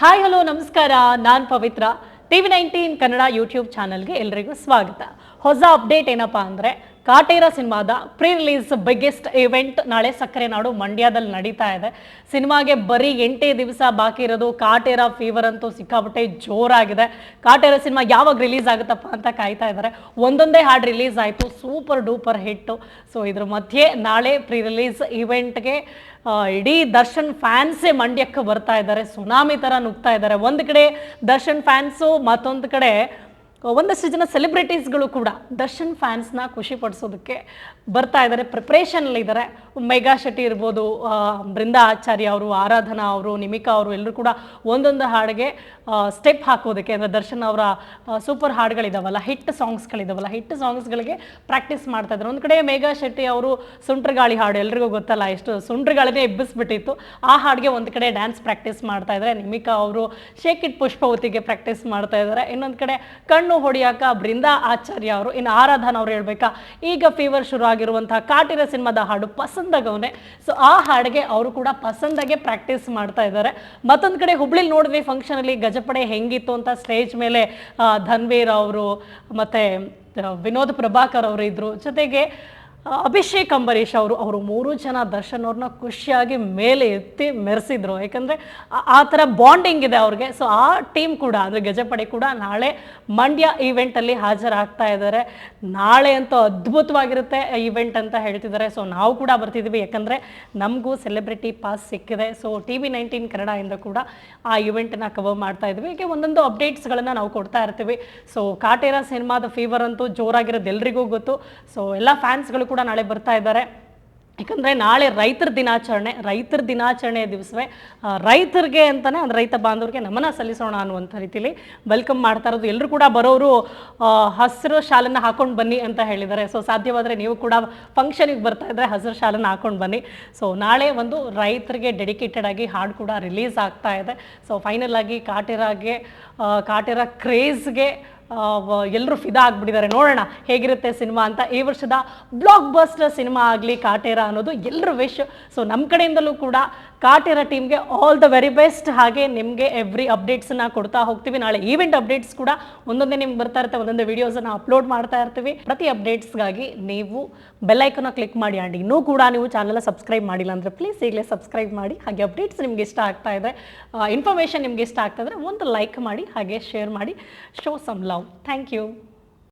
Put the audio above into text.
Hi hello ನಮಸ್ಕಾರ. ನಾನು Pavitra. TV nineteen Kannada YouTube ಚಾನಲ್ಗೆ ಎಲ್ರಿಗೂ ಸ್ವಾಗತ. ಹೊಸ ಅಪ್ಡೇಟ್ ಏನಪ್ಪಾ ಅಂದರೆ ಕಾಟೇರ ಸಿನಿಮಾದ ಪ್ರೀ ರಿಲೀಸ್ ಬಿಗ್ಗೆಸ್ಟ್ ಇವೆಂಟ್ ನಾಳೆ ಸಕ್ಕರೆ ನಾಡು ಮಂಡ್ಯದಲ್ಲಿ ನಡೀತಾ ಇದೆ. ಸಿನಿಮಾಗೆ ಬರೀ ಎಂಟೇ ದಿವಸ ಬಾಕಿ ಇರೋದು ಕಾಟೇರ ಫೀವರ್ ಅಂತೂ ಸಿಕ್ಕಾಪಟ್ಟೆ ಜೋರಾಗಿದೆ. ಕಾಟೇರ ಸಿನಿಮಾ ಯಾವಾಗ ರಿಲೀಸ್ ಆಗುತ್ತಪ್ಪ ಅಂತ ಕಾಯ್ತಾ ಇದ್ದಾರೆ. ಒಂದೊಂದೇ ಹಾಡು ರಿಲೀಸ್ ಆಯಿತು. ಸೂಪರ್ ಡೂಪರ್ ಹಿಟ್ಟು. ಸೊ ಇದ್ರ ಮಧ್ಯೆ ನಾಳೆ ಪ್ರೀ ರಿಲೀಸ್ ಇವೆಂಟ್ಗೆ ಇಡೀ ದರ್ಶನ್ ಫ್ಯಾನ್ಸೇ ಮಂಡ್ಯಕ್ಕೆ ಬರ್ತಾ ಇದ್ದಾರೆ. ಸುನಾಮಿ ಥರ ನುಗ್ತಾ ಇದ್ದಾರೆ. ಒಂದು ಕಡೆ ದರ್ಶನ್ ಫ್ಯಾನ್ಸು, ಮತ್ತೊಂದು ಕಡೆ ಒಂದಷ್ಟು ಜನ ಸೆಲೆಬ್ರಿಟೀಸ್ಗಳು ಕೂಡ ದರ್ಶನ್ ಫ್ಯಾನ್ಸ್ನ ಖುಷಿ ಪಡಿಸೋದಕ್ಕೆ ಬರ್ತಾ ಇದ್ದಾರೆ ಪ್ರಿಪ್ರೇಷನಲ್ಲಿ ಇದ್ದಾರೆ ಮೇಘಾ ಶೆಟ್ಟಿ ಇರ್ಬೋದು ಬೃಂದಾ ಆಚಾರ್ಯ ಅವರು, ಆರಾಧನಾ ಅವರು, ನಿಮಿಕಾ ಅವರು ಎಲ್ಲರೂ ಕೂಡ ಒಂದೊಂದು ಹಾಡಿಗೆ ಸ್ಟೆಪ್ ಹಾಕೋದಕ್ಕೆ ಅಂದರೆ ದರ್ಶನ್ ಅವರ ಸೂಪರ್ ಹಾಡುಗಳಿದಾವಲ್ಲ ಹಿಟ್ ಸಾಂಗ್ಸ್ಗಳಿದಾವಲ್ಲ ಹಿಟ್ ಸಾಂಗ್ಸ್ಗಳಿಗೆ ಪ್ರಾಕ್ಟೀಸ್ ಮಾಡ್ತಾ ಇದ್ದಾರೆ ಒಂದು ಕಡೆ ಮೇಘಾ ಶೆಟ್ಟಿ ಅವರು ಸುಂಟ್ರಗಾಳಿ ಹಾಡು ಎಲ್ರಿಗೂ ಗೊತ್ತಲ್ಲ, ಎಷ್ಟು ಸುಂಟ್ರಗಾಳಿನೇ ಎಬ್ಬಿಸ್ಬಿಟ್ಟಿತ್ತು. ಆ ಹಾಡಿಗೆ ಒಂದು ಕಡೆ ಡ್ಯಾನ್ಸ್ ಪ್ರಾಕ್ಟೀಸ್ ಮಾಡ್ತಾ ಇದ್ದಾರೆ ನಿಮಿಕಾ ಅವರು ಶೇಕ್ ಇಟ್ ಪುಷ್ಪವತಿಗೆ ಪ್ರಾಕ್ಟೀಸ್ ಮಾಡ್ತಾ ಇದ್ದಾರೆ ಇನ್ನೊಂದು ಕಡೆ ಕಣ್ಣು ಹೊಡಿಯಾಕ ಬೃಂದಾ ಆಚಾರ್ಯ ಅವರು, ಇನ್ನು ಆರಾಧನ ಅವ್ರು ಹೇಳ್ಬೇಕಾ, ಈಗ ಫೀವರ್ ಶುರು ಆಗಿರುವಂತಹ ಕಾಟಿರ ಸಿನಿಮಾದ ಹಾಡು ಪಸಂದಗವನೆ ಸೊ ಆ ಹಾಡಿಗೆ ಅವರು ಕೂಡ ಪಸಂದಾಗೆ ಪ್ರಾಕ್ಟೀಸ್ ಮಾಡ್ತಾ ಇದ್ದಾರೆ. ಮತ್ತೊಂದು ಕಡೆ ಹುಬ್ಳಿಲಿ ನೋಡಿದ್ವಿ ಫಂಕ್ಷನ್ ಅಲ್ಲಿ ಗಜಪಡೆ ಹೆಂಗಿತ್ತು ಅಂತ ಸ್ಟೇಜ್ ಮೇಲೆ ಧನ್ವೀರ್ ಅವರು, ಮತ್ತೆ ವಿನೋದ್ ಪ್ರಭಾಕರ್ ಅವರು ಇದ್ರು. ಜೊತೆಗೆ ಅಭಿಷೇಕ್ ಅಂಬರೀಷ್ ಅವರು ಅವರು ಮೂರು ಜನ ದರ್ಶನ್ ಅವ್ರನ್ನ ಖುಷಿಯಾಗಿ ಮೇಲೆ ಎತ್ತಿ ಮೆರೆಸಿದ್ರು. ಯಾಕಂದರೆ ಆ ಥರ ಬಾಂಡಿಂಗ್ ಇದೆ ಅವ್ರಿಗೆ. ಸೊ ಆ ಟೀಮ್ ಕೂಡ, ಅಂದರೆ ಗಜಪಡೆ ಕೂಡ ನಾಳೆ ಮಂಡ್ಯ ಈವೆಂಟಲ್ಲಿ ಹಾಜರಾಗ್ತಾ ಇದ್ದಾರೆ. ನಾಳೆ ಅಂತೂ ಅದ್ಭುತವಾಗಿರುತ್ತೆ ಈವೆಂಟ್ ಅಂತ ಹೇಳ್ತಿದ್ದಾರೆ. ಸೊ ನಾವು ಕೂಡ ಬರ್ತಿದ್ದೀವಿ. ಯಾಕಂದರೆ ನಮಗೂ ಸೆಲೆಬ್ರಿಟಿ ಪಾಸ್ ಸಿಕ್ಕಿದೆ. ಸೊ ಟಿ ವಿ ನೈನ್ಟೀನ್ ಕನ್ನಡದಿಂದ ಕೂಡ ಆ ಇವೆಂಟನ್ನ ಕವರ್ ಮಾಡ್ತಾ ಇದ್ವಿ ಹೀಗೆ ಒಂದೊಂದು ಅಪ್ಡೇಟ್ಸ್ಗಳನ್ನು ನಾವು ಕೊಡ್ತಾ ಇರ್ತೀವಿ. ಸೊ ಕಾಟೇರ ಸಿನಿಮಾದ ಫೀವರ್ ಅಂತೂ ಜೋರಾಗಿರೋದು ಎಲ್ರಿಗೂ ಗೊತ್ತು. ಸೊ ಎಲ್ಲ ಫ್ಯಾನ್ಸ್ಗಳು ಕೂಡ ನಾಳೆ ಬರ್ತಾ ಇದ್ದಾರೆ. ಯಾಕಂದರೆ ನಾಳೆ ರೈತರ ದಿನಾಚರಣೆ, ರೈತರ ದಿನಾಚರಣೆಯ ದಿವಸವೇ ರೈತರಿಗೆ ಅಂತಲೇ ಅಂದ್ರೆ ರೈತ ಬಾಂಧವರಿಗೆ ನಮನ ಸಲ್ಲಿಸೋಣ ಅನ್ನುವಂಥ ರೀತಿಯಲ್ಲಿ ವೆಲ್ಕಮ್ ಮಾಡ್ತಾ ಇರೋದು. ಎಲ್ಲರೂ ಕೂಡ ಬರೋರು ಹಸಿರು ಶಾಲನ್ನ ಹಾಕೊಂಡು ಬನ್ನಿ ಅಂತ ಹೇಳಿದ್ದಾರೆ. ಸೊ ಸಾಧ್ಯವಾದರೆ ನೀವು ಕೂಡ ಫಂಕ್ಷನಿಗೆ ಬರ್ತಾ ಇದ್ದರೆ ಹಸಿರು ಶಾಲನ್ನ ಹಾಕೊಂಡು ಬನ್ನಿ. ಸೊ ನಾಳೆ ಒಂದು ರೈತರಿಗೆ ಡೆಡಿಕೇಟೆಡ್ ಆಗಿ ಹಾಡು ಕೂಡ ರಿಲೀಸ್ ಆಗ್ತಾ ಇದೆ. ಸೊ ಫೈನಲ್ ಆಗಿ ಕಾಟಿರಾಗೆ ಕಾಟಿರ ಕ್ರೇಜ್ಗೆ ಎಲ್ಲರೂ ಫಿದಾ ಆಗ್ಬಿಟ್ಟಿದ್ದಾರೆ. ನೋಡೋಣ ಹೇಗಿರುತ್ತೆ ಸಿನಿಮಾ ಅಂತ. ಈ ವರ್ಷದ ಬ್ಲಾಕ್ ಬಸ್ಟರ್ ಸಿನಿಮಾ ಆಗಲಿ, ಕಾಟೇರ ಅನ್ನೋದು ಎಲ್ಲರ ವಿಶ್ ಸೊ ನಮ್ಮ ಕಡೆಯಿಂದಲೂ ಕೂಡ ಕಾಟೇರ ಟೀಮ್ಗೆ ಆಲ್ ದ ವೆರಿ ಬೆಸ್ಟ್ ಹಾಗೆ ನಿಮಗೆ ಎವ್ರಿ ಅಪ್ಡೇಟ್ಸನ್ನ ಕೊಡ್ತಾ ಹೋಗ್ತೀವಿ. ನಾಳೆ ಈವೆಂಟ್ ಅಪ್ಡೇಟ್ಸ್ ಕೂಡ ಒಂದೊಂದೇ ನಿಮ್ಗೆ ಬರ್ತಾ ಇರುತ್ತೆ. ಒಂದೊಂದೇ ವಿಡಿಯೋಸನ್ನು ಅಪ್ಲೋಡ್ ಮಾಡ್ತಾ ಇರ್ತೀವಿ. ಪ್ರತಿ ಅಪ್ಡೇಟ್ಸ್ಗಾಗಿ ನೀವು ಬೆಲ್ಲೈಕನ್ನ ಕ್ಲಿಕ್ ಮಾಡಿ ಆ್ಯಂಡ್ ಇನ್ನೂ ಕೂಡ ನೀವು ಚಾನಲ್ ಸಬ್ಸ್ಕ್ರೈಬ್ ಮಾಡಿಲ್ಲ ಅಂದರೆ ಪ್ಲೀಸ್ ಈಗಲೇ ಸಬ್ಸ್ಕ್ರೈಬ್ ಮಾಡಿ. ಹಾಗೆ ಅಪ್ಡೇಟ್ಸ್ ನಿಮ್ಗೆ ಇಷ್ಟ ಆಗ್ತಾ ಇದೆ. ಇನ್ಫಾರ್ಮೇಷನ್ ನಿಮ್ಗೆ ಇಷ್ಟ ಆಗ್ತಾ ಇದ್ರೆ ಒಂದು ಲೈಕ್ ಮಾಡಿ, ಹಾಗೆ ಶೇರ್ ಮಾಡಿ. Show some love thank you